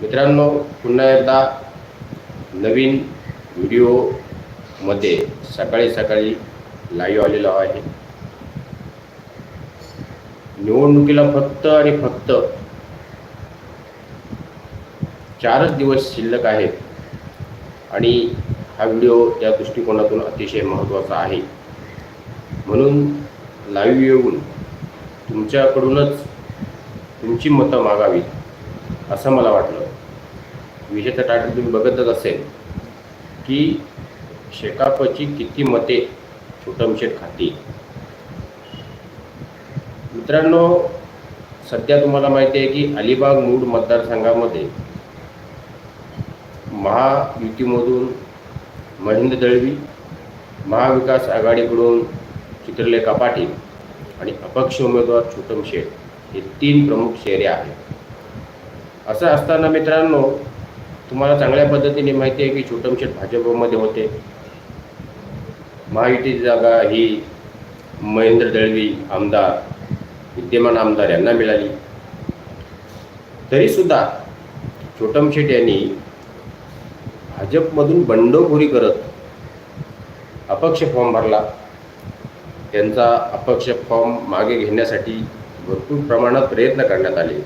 मित्रांनो पुन्हा एकदा नवीन व्हिडिओमध्ये सकाळी सकाळी लाईव्ह आलेलो आहे. निवडणुकीला फक्त आणि फक्त चारच दिवस शिल्लक आहेत आणि हा व्हिडिओ या दृष्टिकोनातून अतिशय महत्त्वाचा आहे. म्हणून लाईव्ह येऊन तुमच्याकडूनच तुमची मतं मागावीत असं मला वाटलं. विजेचं टायटल तुम्ही बघतच असेल की शेकापची किती मते छोटमशेट खाती. मित्रांनो सध्या तुम्हाला माहिती आहे की अलिबाग मूड मतदारसंघामध्ये महायुतीमधून महेंद्र दळवी महाविकास आघाडीकडून चित्रलेखा पाटील आणि अपक्ष उमेदवार छोटम शेठ हे तीन प्रमुख चेहरे आहेत. असं असताना मित्रांनो तुम्हाला चांगल्या पद्धतीने माहिती आहे की छोटमशेट भाजपमध्ये होते. महायुतीची जागा ही महेंद्र दळवी आमदार विद्यमान आमदार यांना मिळाली. तरीसुद्धा छोटमशेट यांनी भाजपमधून बंडखोरी करत अपक्ष फॉर्म भरला. त्यांचा अपक्ष फॉर्म मागे घेण्यासाठी भरपूर प्रमाणात प्रयत्न करण्यात आले.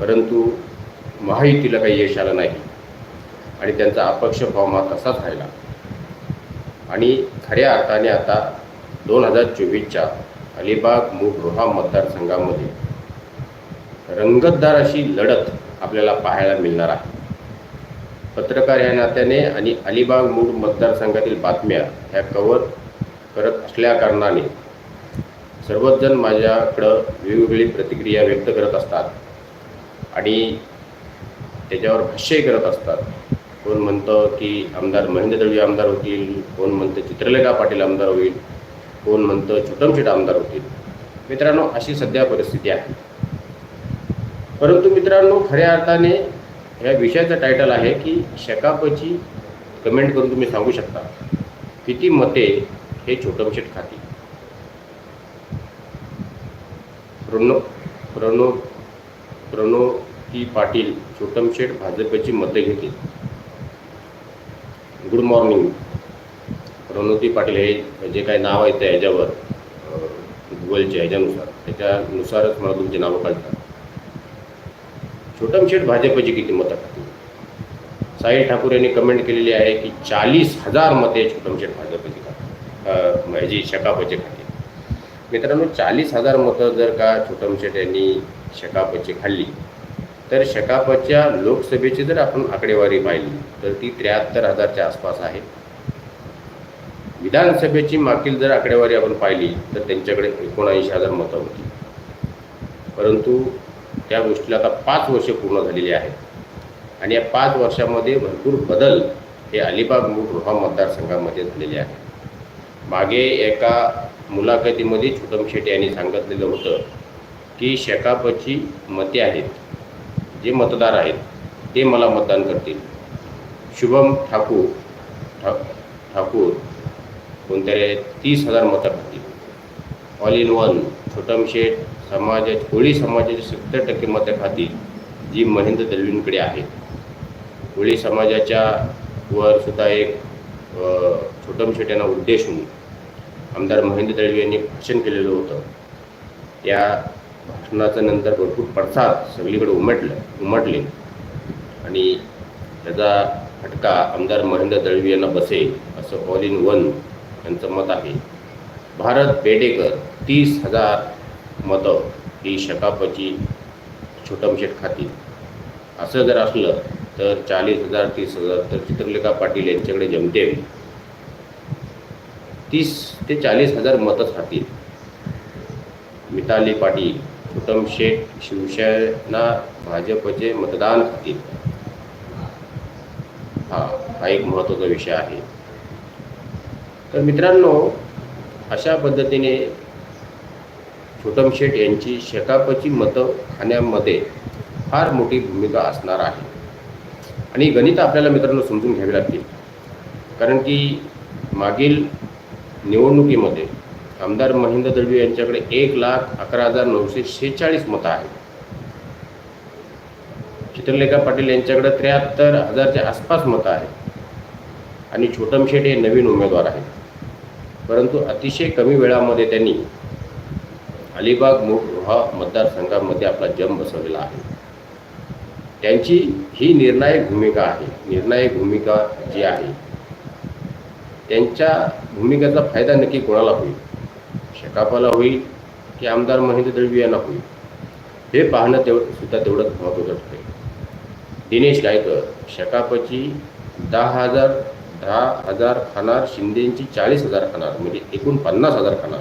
परंतु महायुतीला काही यश आलं नाही. आणि त्यांचा अपक्ष फॉर्म हा तसाच राहिला. आणि खऱ्या अर्थाने आता दोन हजार चोवीसच्या अलिबाग रोहा मतदारसंघामध्ये रंगतदार अशी लढत आपल्याला पाहायला मिळणार आहे. पत्रकार या नात्याने आणि अलिबाग मूळ मतदारसंघातील बातम्या ह्या कवर करत असल्या कारणाने सर्वच जण माझ्याकडं वेगवेगळी प्रतिक्रिया व्यक्त करत असतात आणि त्याच्यावर भाष्यही करत असतात. कोण म्हणतं की आमदार महेंद्र दळवी आमदार होतील कोण म्हणतं चित्रलेखा पाटील आमदार होईल कोण म्हणतं छोटमछेट आमदार होतील. मित्रांनो अशी सध्या परिस्थिती आहे. परंतु मित्रांनो खऱ्या अर्थाने या विषयाचं टायटल आहे की शकापची कमेंट करून तुम्ही सांगू शकता. किती मते हे छोटमशेट खाती प्रणो प्रणो ती पाटील छोटमशेट भाजपची मते घेतील? गुड मॉर्निंग प्रणोती पाटील हे जे काही नाव आहे त्या ह्याच्यावर गुगलच्या ह्याच्यानुसार. त्याच्यानुसारच मला तुमची नावं कळतात छोटमशेठ भाजपची किती मतं खातील साहिल ठाकूर यांनी कमेंट केलेली आहे की चाळीस हजार मते छोटमशेठ भाजपची खातील ह्याची शकापचे खातील मित्रांनो चाळीस हजार मतं जर का छोटमशेठ यांनी शकापचे खाल्ली तर शकापच्या लोकसभेची जर आपण आकडेवारी पाहिली तर ती त्र्याहत्तर हजारच्या आसपास आहे. विधानसभेची मागील जर आकडेवारी आपण पाहिली तर त्यांच्याकडे एकोणऐंशी हजार मतं होती. परंतु त्या गोष्टीला आता पाच वर्ष पूर्ण झालेली आहेत. आणि या पाच वर्षामध्ये भरपूर बदल हे अलिबाग मूळ मतदारसंघामध्ये झालेले आहे मागे एका मुलाखतीमध्ये छोटम शेट्टी यांनी सांगितलेलं होतं की शेकापची मते आहेत. जे मतदार आहेत ते मला मतदान करतील. शुभम ठाकूर ठा ठाकूर कोणत्या तीस हजार मतं खातील ऑल इन वन छोटम शेठ समाजा कोळी समाजाचे सत्तर टक्के मतं खातील जी महेंद्र दलवींकडे आहेत. कोळी समाजाच्या वर सुद्धा एक छोटम शेठ यांना उद्देशून आमदार महेंद्र दळवी यांनी भाषण केलेलं होतं. या भाषणाचं नंतर भरपूर पडसाद सगळीकडे उमटलं उमटले. आणि त्याचा फटका आमदार महेंद्र दळवी यांना बसेल असं ऑल इन वन यांचं मत आहे. भारत बेडेकर तीस हजार मतं ही शकापची छोटमशेट खातील. असं जर असलं तर चाळीस हजार तीस हजार तर चित्रलेखा पाटील यांच्याकडे जमते तीस ते चाळीस हजार मतच खातील. मिताली पाटील उत्तम शेठ शिवसेना भाजपचे मतदान खातील हा हा एक महत्त्वाचा विषय आहे. तर मित्रांनो अशा पद्धतीने छोटम शेठ यांची शेकापची मतं खाण्यामध्ये फार मोठी भूमिका असणार आहे. आणि गणित आपल्याला मित्रांनो समजून घ्यावी लागतील. कारण की मागील निवडणुकीमध्ये आमदार महेंद्र दळवी यांच्याकडे एक लाख अकरा हजार नऊशे शेहेचाळीस मतं आहेत. चित्रलेखा पाटील यांच्याकडे त्र्याहत्तर हजारच्या आसपास मतं आहेत. आणि छोटम शेठ हे नवीन उमेदवार आहेत. परंतु अतिशय कमी वेळामध्ये त्यांनी अलिबाग मोहा मतदारसंघामध्ये आपला जम बसवलेला आहे. त्यांची ही निर्णायक भूमिका आहे. निर्णायक भूमिका जी आहे त्यांच्या भूमिकेचा फायदा नक्की कोणाला होईल? शकापाला होईल की आमदार महेंद्र दळवी यांना होईल हे पाहणं तेवढं सुद्धा तेवढंच महत्त्वाचं ठरेल दिनेश गायकर शकापची दहा हजार दहा हजार खाणार शिंदेची चाळीस हजार खाणार म्हणजे एकूण पन्नास हजार खाणार.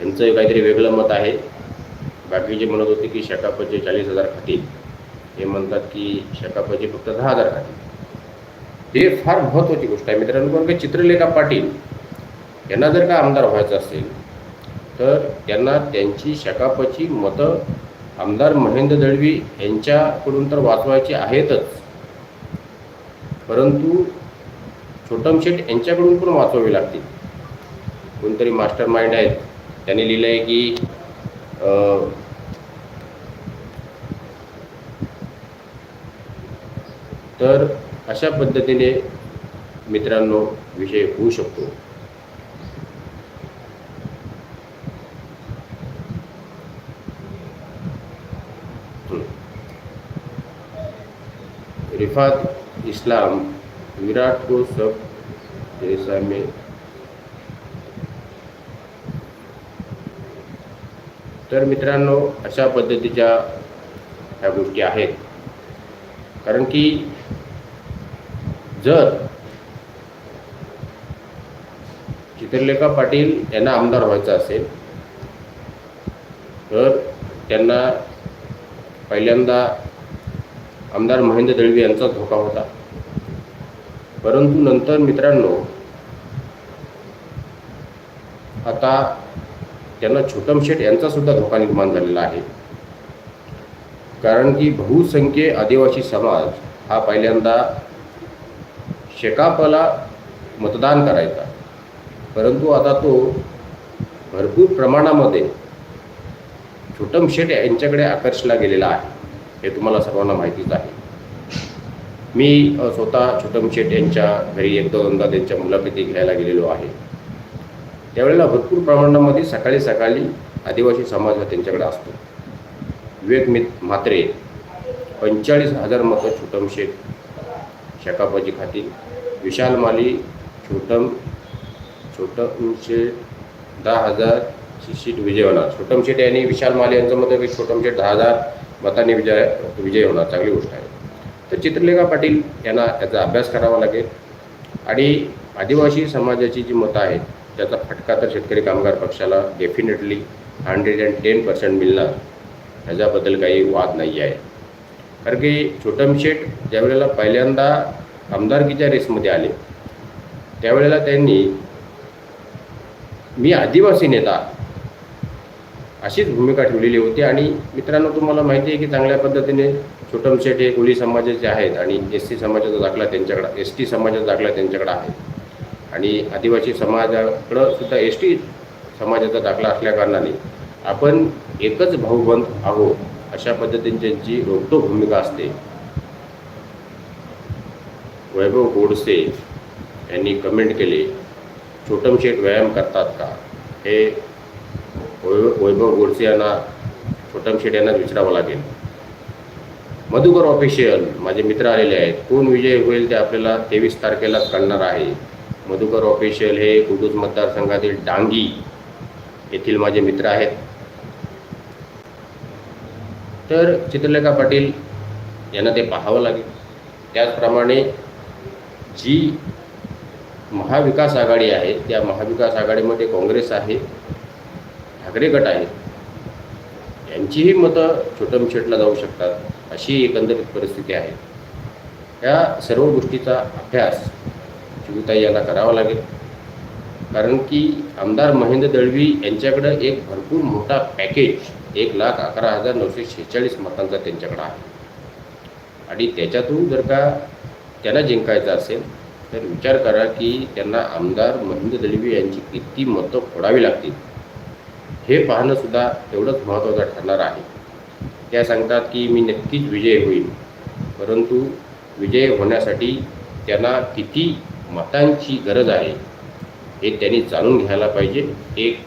यांचं काहीतरी वेगळं मत आहे. बाकीचे म्हणत होते की शकापचे चाळीस हजार खातील. हे म्हणतात की शकापचे फक्त दहा हजार खातील. हे फार महत्त्वाची गोष्ट आहे मित्रांनो पण काही चित्रलेखा पाटील यांना जर का आमदार व्हायचं असेल तर त्यांना त्यांची शकापची मतं आमदार महेंद्र दळवी यांच्याकडून तर वाचवायची आहेतच. परंतु छोटम शेठ यांच्याकडून पण वाचवावी लागतील. कोणतरी मास्टर माइंड आहेत. त्यांनी लिहिलं आहे की तर अशा पद्धतीने मित्रांनो विषय होऊ शकतो. रिफात इस्लाम विराट को सब जैसा में। तर मित्रांनो अशा पद्धतीच्या ह्या गोष्टी आहेत. कारण की जर चित्रलेखा पाटील यांना आमदार व्हायचं असेल तर त्यांना पहिल्यांदा आमदार महेंद्र दळवी यांचा धोका होता. परंतु नंतर मित्रांनो आता त्यांना छोटम शेठ यांचा सुद्धा धोका निर्माण झालेला आहे. कारण की बहुसंख्य आदिवासी समाज हा पहिल्यांदा शेकापला मतदान करायचा. परंतु आता तो भरपूर प्रमाणामध्ये छोटम शेठ यांच्याकडे आकर्षला गेलेला आहे. हे तुम्हाला सर्वांना माहितीच आहे. मी स्वतः छोटम शेठ यांच्या घरी एक दोनदा त्यांच्या मुलाखती घ्यायला गेलेलो आहे. त्यावेळेला भरपूर प्रमाणामध्ये सकाळी सकाळी आदिवासी समाज हा त्यांच्याकडे असतो. विवेक मित म्हात्रे पंचेचाळीस हजार मतं छोटम शेठ शकापाची खातील. विशाल माली छोटम छोटम शेठ दहा हजार शिशीट विजय छोटम शेठ यांनी विशाल माली यांचं मतं की छोटम शेठ दहा हजार मताने विजय विजय होणार चांगली गोष्ट आहे. तर चित्रलेखा पाटील यांना त्याचा अभ्यास करावा लागेल. आणि आदिवासी समाजाची जी मतं आहेत त्याचा फटका तर शेतकरी कामगार पक्षाला definitely hundred and ten percent मिळणार. ह्याच्याबद्दल काही वाद नाही आहे. कारण की छोटम शेठ ज्यावेळेला पहिल्यांदा आमदारकीच्या रेसमध्ये आले त्यावेळेला त्यांनी मी आदिवासी नेता अशीच भूमिका ठेवलेली होती. आणि मित्रांनो तुम्हाला माहिती आहे की चांगल्या पद्धतीने छोटम शेठ हे कोळी समाजाचे आहेत आणि एस सी समाजाचा दाखला त्यांच्याकडं एस टी समाजाचा दाखला त्यांच्याकडं आहे. आणि आदिवासी समाजाकडं सुद्धा एस टी समाजाचा दाखला असल्याकारणाने आपण एकच भाऊबंद आहोत अशा पद्धतीने त्यांची रोखतो भूमिका असते. वैभव गोडसे यांनी कमेंट केले छोटम शेठ व्यायाम करतात का? हे वैभव वैभव गोडसे यांना छोटम शेट यांनाच विचारावं लागेल. मधुकर ऑफिशियल माझे मित्र आलेले आहेत. कोण विजय होईल ते आपल्याला तेवीस तारखेलाच कळणार आहे. मधुकर ऑफिशियल हे कुडूज मतदारसंघातील डांगी येथील माझे मित्र आहेत. तर चित्रलेखा पाटील यांना ते पाहावं लागेल. त्याचप्रमाणे जी महाविकास आघाडी आहे त्या महाविकास आघाडीमध्ये काँग्रेस आहे. ठाकरे गट आहेत. यांचीही मतं छोटमशेटला जाऊ शकतात अशी एकंदरीत परिस्थिती आहे. या सर्व गोष्टीचा अभ्यास शिवताई यांना करावा लागेल. कारण की आमदार महेंद्र दळवी यांच्याकडं एक भरपूर मोठा पॅकेज एक लाख अकरा हजार नऊशे शेहेचाळीस मतांचा त्यांच्याकडं आहे. आणि त्याच्यातून जर का त्यांना जिंकायचं असेल तर विचार करा की त्यांना आमदार महेंद्र दळवी यांची किती मतं फोडावी लागतील. हे पाहणंसुद्धा तेवढंच महत्त्वाचं ठरणार आहे. त्या सांगतात की मी नक्कीच विजय होईल. परंतु विजय होण्यासाठी त्यांना किती मतांची गरज आहे हे त्यांनी जाणून घ्यायला पाहिजे. एक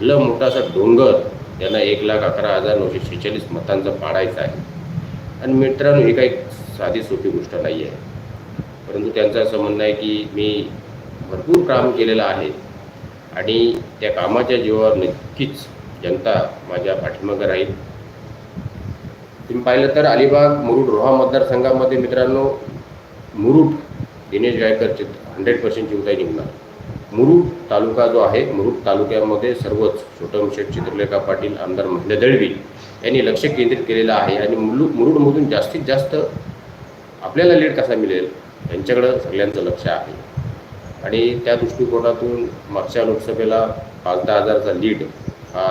भलं मोठासा डोंगर त्यांना एक लाख अकरा हजार नऊशे शेहेचाळीस मतांचा पाडायचा आहे. आणि मित्रांनो ही काही साधी सोपी गोष्ट नाही आहे परंतु त्यांचं असं म्हणणं आहे की मी भरपूर काम केलेलं आहे. आणि त्या कामाच्या जीवावर नक्कीच जनता माझ्या पाठीमागं राहील. तुम्ही पाहिलं तर अलिबाग मुरुड रोहा मतदारसंघामध्ये मित्रांनो मुरुड दिनेश गायकरचे हंड्रेड पर्सेंट चिवताई निघणार. मुरुड तालुका जो आहे मुरुड तालुक्यामध्ये सर्वच छोटम शेठ चित्रलेखा पाटील आमदार महिला दळवी यांनी लक्ष केंद्रित केलेलं आहे आणि मुलू मुरुडमधून जास्तीत जास्त आपल्याला लीड कसा मिळेल यांच्याकडं सगळ्यांचं लक्ष आहे. आणि त्या दृष्टिकोनातून मागच्या लोकसभेला पाच दहा हजारचा लीड हा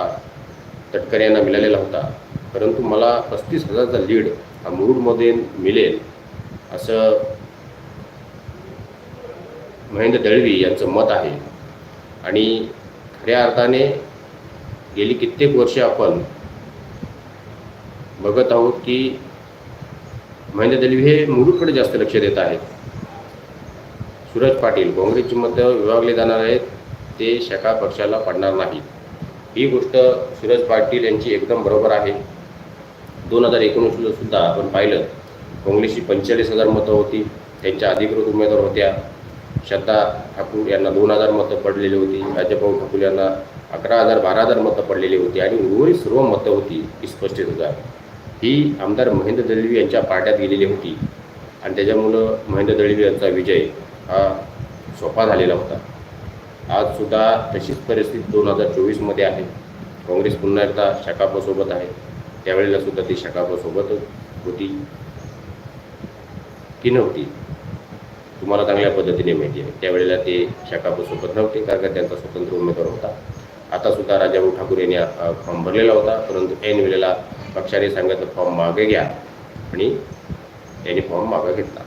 तटकरे यांना मिळालेला होता. परंतु मला पस्तीस हजारचा लीड हा मुरुडमध्ये मिळेल असं महेंद्र दळवी यांचं मत आहे. आणि खऱ्या अर्थाने गेली कित्येक वर्षे आपण बघत आहोत की महेंद्र दळवी हे मुरुडकडे जास्त लक्ष देत आहेत. सूरज पाटील काँग्रेसची मतं विभागले जाणार आहेत ते शका पक्षाला पडणार नाहीत. ही गोष्ट सूरज पाटील यांची एकदम बरोबर आहे. दोन हजार एकोणीसला सुद्धा आपण पाहिलं काँग्रेसची पंचेचाळीस हजार मतं होती त्यांच्या अधिकृत उमेदवार होत्या. श्रद्धा ठाकूर यांना दोन हजार मतं पडलेली होती राजभाऊ ठाकूर यांना अकरा हजार बारा हजार मतं पडलेली होती आणि उर्वरित सर्व मतं होती वीस पस्तीस हजार ही आमदार महेंद्र दळवी यांच्या पार्ट्यात गेलेली होती. आणि त्याच्यामुळं महेंद्र दळवी यांचा विजय हा सोपा झालेला होता. आज सुद्धा तशीच परिस्थिती दोन हजार चोवीसमध्ये आहे. काँग्रेस पुन्हा एकदा शकापसोबत आहे. त्यावेळेला सुद्धा ती शकापसोबतच होती की नव्हती? तुम्हाला चांगल्या पद्धतीने माहिती आहे. त्यावेळेला ते शकापसोबत नव्हते कारण का त्यांचा स्वतंत्र उमेदवार होता. आता सुद्धा राजाभाऊ ठाकूर यांनी फॉर्म भरलेला होता. परंतु ऐन वेळेला पक्षाने सांगितलं फॉर्म मागे घ्या. आणि त्यांनी फॉर्म मागे घेतला.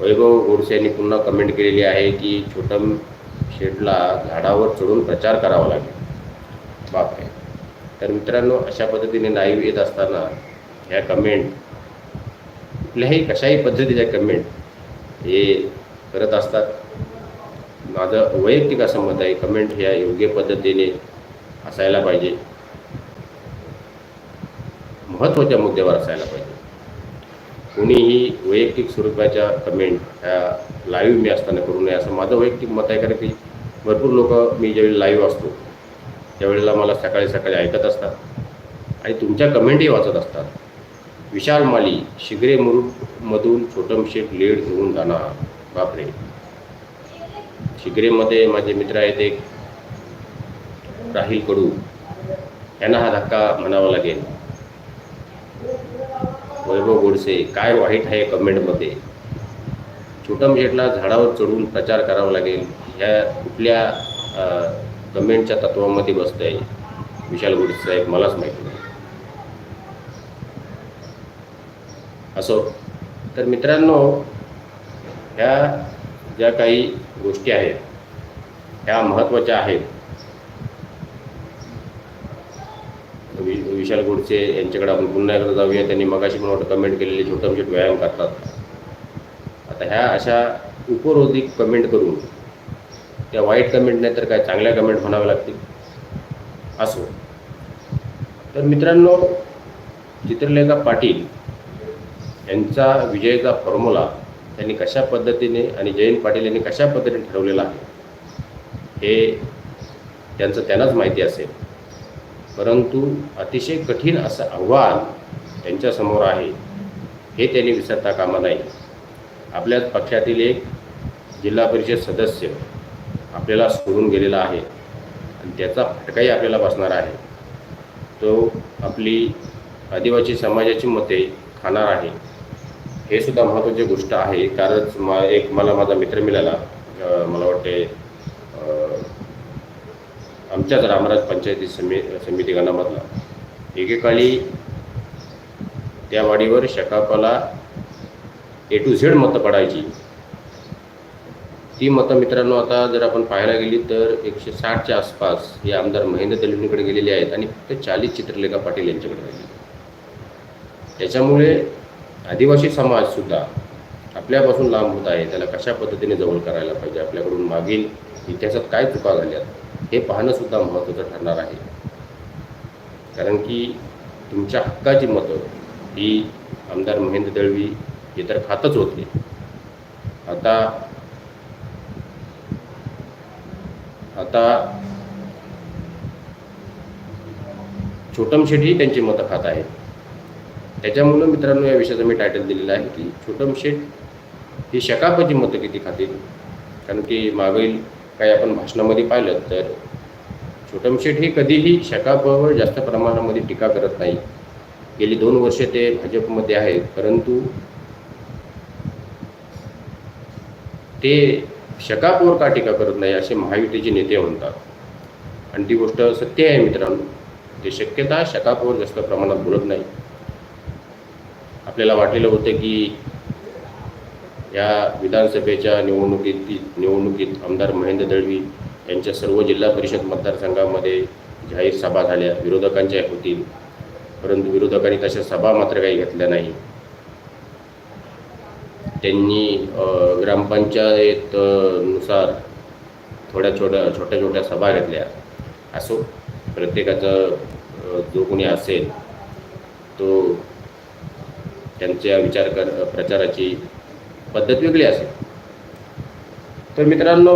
वैभव गोडसे यांनी पुन्हा कमेंट केलेली आहे की छोटम शेडला झाडावर चढून प्रचार करावा लागेल. बाप आहे तर मित्रांनो अशा पद्धतीने लाईव्ह येत असताना ह्या कमेंट कुठल्याही कशाही पद्धतीच्या कमेंट हे करत असतात. माझं वैयक्तिक असं मत आहे कमेंट ह्या योग्य पद्धतीने असायला पाहिजे. महत्त्वाच्या मुद्द्यावर असायला पाहिजे. कुणीही वैयक्तिक स्वरूपाच्या कमेंट ह्या लाईव्ह मी असताना करू नये असं माझं वैयक्तिक मत आहे. कारण की भरपूर लोक मी ज्यावेळी लाईव्ह असतो त्यावेळेला मला सकाळी सकाळी ऐकत असतात. आणि तुमच्या कमेंटही वाचत असतात. विशाल माली शिगरे मुरुडमधून छोटम शेठ लीड घेऊन जाणार. बापरे. शिगरेमध्ये माझे मित्र आहेत एक राहील कडू यांना हा धक्का म्हणावा लागेल. वैभव गोडसे काय वाईट आहे कमेंटमध्ये? छोटम शेठला झाडावर चढून प्रचार करावा लागेल ह्या कुठल्या कमेंटच्या तत्वामध्ये बसत आहे विशाल गोडसे साहेब मलाच माहिती नाही. असो तर मित्रांनो ह्या ज्या काही गोष्टी आहेत ह्या महत्त्वाच्या आहेत. विशाल गोडसे यांच्याकडे आपण पुन्हा एकदा जाऊया. त्यांनी मगाशी पण वाटतं कमेंट केलेले छोटं व्यायाम करतात. आता ह्या अशा उपरोधिक कमेंट करून त्या वाईट कमेंट नाही तर काय चांगल्या कमेंट म्हणाव्या लागतील? असो. तर मित्रांनो चित्रलेखा पाटील यांचा विजयाचा फॉर्म्युला त्यांनी कशा पद्धतीने आणि जयंत पाटील यांनी कशा पद्धतीने ठरवलेला आहे हे त्यांचं त्यांनाच माहिती असेल. परंतु अतिशय कठीण असं आव्हान त्यांच्यासमोर आहे हे त्यांनी विसरता कामा नाही आपल्याच पक्षातील एक जिल्हा परिषद सदस्य आपल्याला सोडून गेलेला आहे आणि त्याचा फटकाही आपल्याला बसणार आहे. तो आपली आदिवासी समाजाची मते खाणार आहे. हे सुद्धा महत्त्वाची गोष्ट आहे. कारण मा एक मला माझा मित्र मिळाला. मला वाटते आमच्याच रामराज पंचायती समि समिती गणामधला. एकेकाळी त्या वाडीवर शकापाला ए टू झेड मतं पडायची. ती मतं मित्रांनो आता जर आपण पाहायला गेली तर एकशे साठच्या आसपास हे आमदार महेंद्र तेलंगणीकडे गेलेले आहेत आणि फक्त चाळीस चित्रलेखा पाटील यांच्याकडे राहिले त्याच्यामुळे आदिवासी समाजसुद्धा आपल्यापासून लांब होत आहे. त्याला कशा पद्धतीने जवळ करायला पाहिजे? आपल्याकडून मागील इतिहासात काय चुका झाल्यात? हे पाहणं सुद्धा महत्त्वाचं ठरणार आहे. कारण की तुमच्या हक्काची मतं ही आमदार महेंद्र दळवी हे तर खातच होते. आता आता छोटम शेठही त्यांची मतं खात आहेत. त्याच्यामुळं मित्रांनो या विषयाचं मी टायटल दिलेलं आहे की छोटम शेठ ही शकापची मतं किती खातील? कारण की मागील काही आपण भाषणामध्ये पाहिलं तर छोटम शेठ हे कधीही शकापवर जास्त प्रमाणामध्ये टीका करत नाही. गेली दोन वर्ष ते भाजपमध्ये आहेत परंतु ते शकापवर का टीका करत नाही असे महायुतीचे नेते म्हणतात. आणि ती गोष्ट सत्य आहे मित्रांनो. ते शक्यता शकापवर जास्त प्रमाणात बोलत नाही. आपल्याला वाटलेलं होतं की या विधानसभेच्या निवडणुकीत निवडणुकीत आमदार महेंद्र दळवी यांच्या सर्व जिल्हा परिषद मतदारसंघामध्ये जाहीर सभा झाल्या. विरोधकांच्या होतील. परंतु विरोधकांनी तशा सभा मात्र काही घेतल्या नाही. त्यांनी ग्रामपंचायत नुसार थोड्या छोट्या छोट्या छोट्या सभा घेतल्या. असो प्रत्येकाचं जो कोणी असेल तो त्यांच्या विचार कर प्रचाराची पद्धत वेगळी असेल. तर मित्रांनो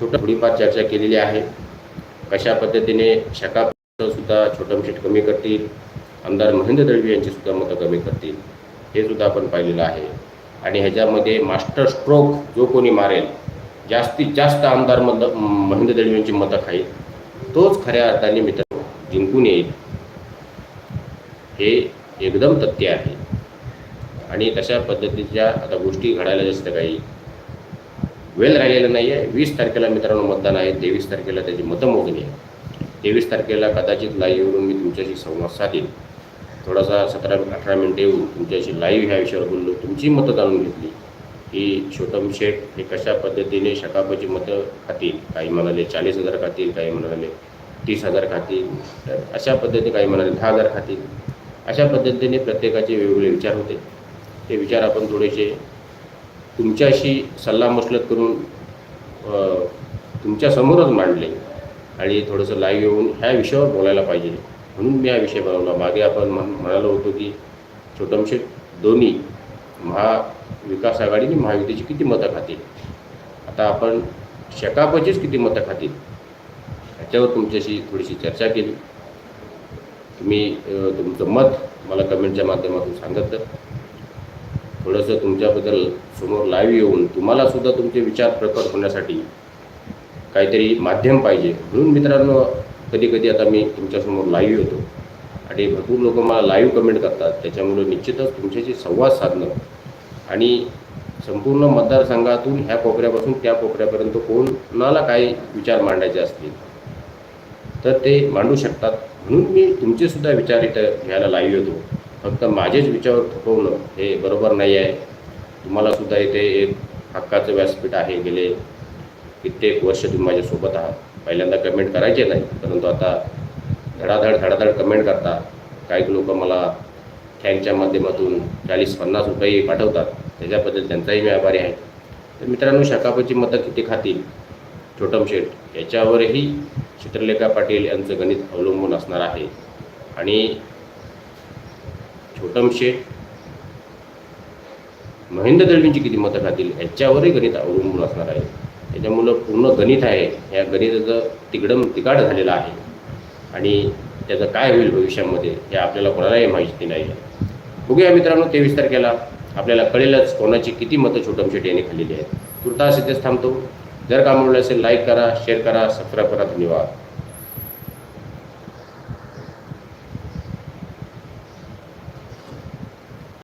छोटं थोडीफार चर्चा केलेली आहे. कशा पद्धतीने शका सुद्धा छोटं शेट कमी करतील? आमदार महेंद्र दळवी यांची सुद्धा मतं कमी करतील. हे सुद्धा आपण पाहिलेलं आहे. आणि ह्याच्यामध्ये मास्टर स्ट्रोक जो कोणी मारेल जास्तीत जास्त आमदार मत महेंद्र दळवी यांची मतं खाईल. तोच खऱ्या अर्थाने मित्र जिंकून येईल. हे एकदम तथ्य आहे. आणि तशा पद्धतीच्या आता गोष्टी घडायला जास्त काही वेळ राहिलेला नाही आहे वीस तारखेला मित्रांनो मतदान आहे तेवीस तारखेला त्याची मतमोजणी आहे. तेवीस तारखेला कदाचित लाईव्हवरून मी तुमच्याशी संवाद साधेन. थोडासा सतरा अठरा मिनटं येऊन तुमच्याशी लाईव्ह ह्या विषयावर बोललो तुमची मतं जाणून घेतली. की छोटम शेठ हे कशा पद्धतीने शकापाची मतं खातील? काही म्हणाले चाळीस हजार खातील काही म्हणाले तीस हजार खातील. तर अशा पद्धतीने काही म्हणाले दहा हजार खातील. अशा पद्धतीने प्रत्येकाचे वेगवेगळे विचार होते. ते विचार आपण थोडेसे तुमच्याशी सल्लामसलत करून तुमच्यासमोरच मांडले आणि थोडंसं लाईव्ह येऊन ह्या विषयावर बोलायला पाहिजे. म्हणून मी हा विषय बनवला मागे आपण म्हण म्हणालो होतो की छोटमशेट दोन्ही महाविकास आघाडी आणि महायुतीची किती मतं खातील? आता आपण शकापचीच किती मतं खातील? ह्याच्यावर तुमच्याशी थोडीशी चर्चा केली. तुम्ही तुमचं मत मला कमेंटच्या माध्यमातून सांगत तर थोडंसं तुमच्याबद्दल समोर लाईव्ह येऊन तुम्हालासुद्धा तुमचे विचार प्रकट होण्यासाठी काहीतरी माध्यम पाहिजे. म्हणून मित्रांनो कधी कधी आता मी तुमच्यासमोर लाईव्ह येतो. आणि भरपूर लोक मला लाईव्ह कमेंट करतात. त्याच्यामुळे निश्चितच तुमच्याशी संवाद साधणं आणि संपूर्ण मतदारसंघातून ह्या कोपऱ्यापासून त्या कोपऱ्यापर्यंत कोणाला काय विचार मांडायचे असतील तर ते मांडू शकतात. म्हणून मी तुमचेसुद्धा विचार इथं घ्यायला लाईव्ह येतो. फक्त माझेच विचार थोपवणं हे बरोबर नाही आहे. तुम्हाला सुद्धा इथे एक हक्काचं व्यासपीठ आहे गेले कित्येक वर्ष तुम्ही माझ्यासोबत आहात. पहिल्यांदा कमेंट करायचे नाही परंतु आता धडाधड धडाधड कमेंट करता. काही लोक मला थँकच्या माध्यमातून चाळीस पन्नास रुपये पाठवतात. त्याच्याबद्दल त्यांचाही मी आभारी आहे. तर मित्रांनो शकापची मतं किती खातील? छोटम शेठ याच्यावरही चित्रलेखा पाटील यांचं गणित अवलंबून असणार आहे. आणि छोटम शेठ. महेंद्र दळवींची किती मतं खातील याच्यावरही गणित अवलंबून असणार आहे. त्याच्यामुळं पूर्ण गणित आहे. या गणिताचं तिकडम तिकाट झालेलं आहे. आणि त्याचं काय होईल भविष्यामध्ये हे आपल्याला कोणालाही माहिती नाही. आहे बघूया मित्रांनो तेवीस तारखेला आपल्याला कळेलच कोणाची किती मतं छोटम शेट यांनी खाल्लेली आहेत. तुर्तास इथेच थांबतो. जर का आवडलं असेल लाईक करा शेअर करा सबस्क्राईब करा. धन्यवाद.